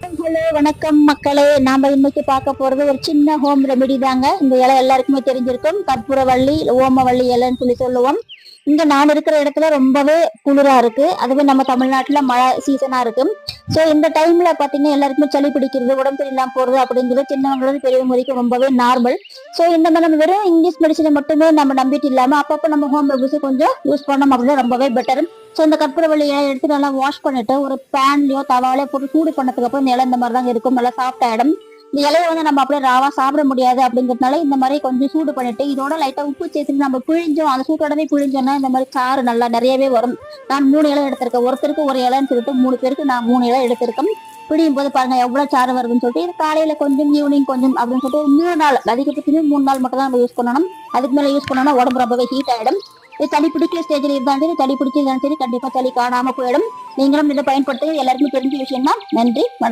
Hello வணக்கம் மக்களே. நாம இன்னைக்கு பார்க்க போறது ஒரு சின்ன ஹோம் ரெமெடி தாங்க. இந்த இலை எல்லாருக்குமே தெரிஞ்சிருக்கும். கற்பூரவள்ளி ஓமவள்ளி இலைன்னு சொல்லி சொல்லுவோம். இங்க நான் இருக்கிற இடத்துல ரொம்பவே குளிரா இருக்கு. அதுவே நம்ம தமிழ்நாட்டுல மழை சீசனா இருக்கு சோ இந்த டைம்ல பாத்தீங்கன்னா எல்லாருக்குமே சளி பிடிக்கிறது உடம்பு சரியில்லாம போறது அப்படிங்கிறது சின்னவங்களுக்கு பெரியவங்க வரைக்கும் ரொம்பவே நார்மல் சோ இந்த மாதிரி நம்ம வெறும் இங்கிலீஷ் மெடிசனை மட்டுமே நம்ம நம்பிட்டு இல்லாம அப்பப்போ நம்ம ஹோம் ரெமெடிஸை கொஞ்சம் யூஸ் பண்ணோம் அப்படின்னா ரொம்பவே பெட்டர் ஸோ இந்த கற்பூரவள்ளி வழியை எடுத்து நல்லா வாஷ் பண்ணிட்டு ஒரு பேன்லயோ தவாலையோ போட்டு சூடு பண்ணதுக்கு அப்புறம் இந்த இலை இந்த மாதிரி தான் இருக்கும். நல்லா சாஃப்ட் ஆயிடும். இந்த இலையை வந்து நம்ம அப்படியே ராவா சாப்பிட முடியாது அப்படிங்கிறதுனால இந்த மாதிரி கொஞ்சம் சூடு பண்ணிட்டு இதோட லைட்டா உப்பு சேர்த்துட்டு நம்ம பிழிஞ்சோம். அந்த சூட்டோடவே பிழிஞ்சோம்னா இந்த மாதிரி சாறு நல்லா நிறையவே வரும். நான் மூணு இலை எடுத்திருக்கேன். ஒருத்தருக்கு ஒரு இலைன்னு சொல்லிட்டு மூணு பேருக்கு நான் மூணு இலை எடுத்திருக்கேன். பிடியும் போது பாருங்க எவ்வளவு சாறு வருதுன்னு சொல்லிட்டு இது காலையில கொஞ்சம் ஈவினிங் கொஞ்சம் அப்படின்னு சொல்லிட்டு மூணு நாள் அதிகபட்சமே மூணு நாள் மட்டும் தான் நம்ம யூஸ் பண்ணணும். அதுக்கு மேல யூஸ் பண்ணோம்னா உடம்பு ரொம்பவே ஹீட் ஆயிடும். இது சளி பிடிக்கிற ஸ்டேஜில் இருந்தாலும் சரி சளி பிடிச்சிருந்தாலும் சரி கண்டிப்பா சளி காணாம போயிடும். நீங்களும் இதை பயன்படுத்தி எல்லாருக்குமே தெரிஞ்ச விஷயம் தான் நன்றி வணக்கம்.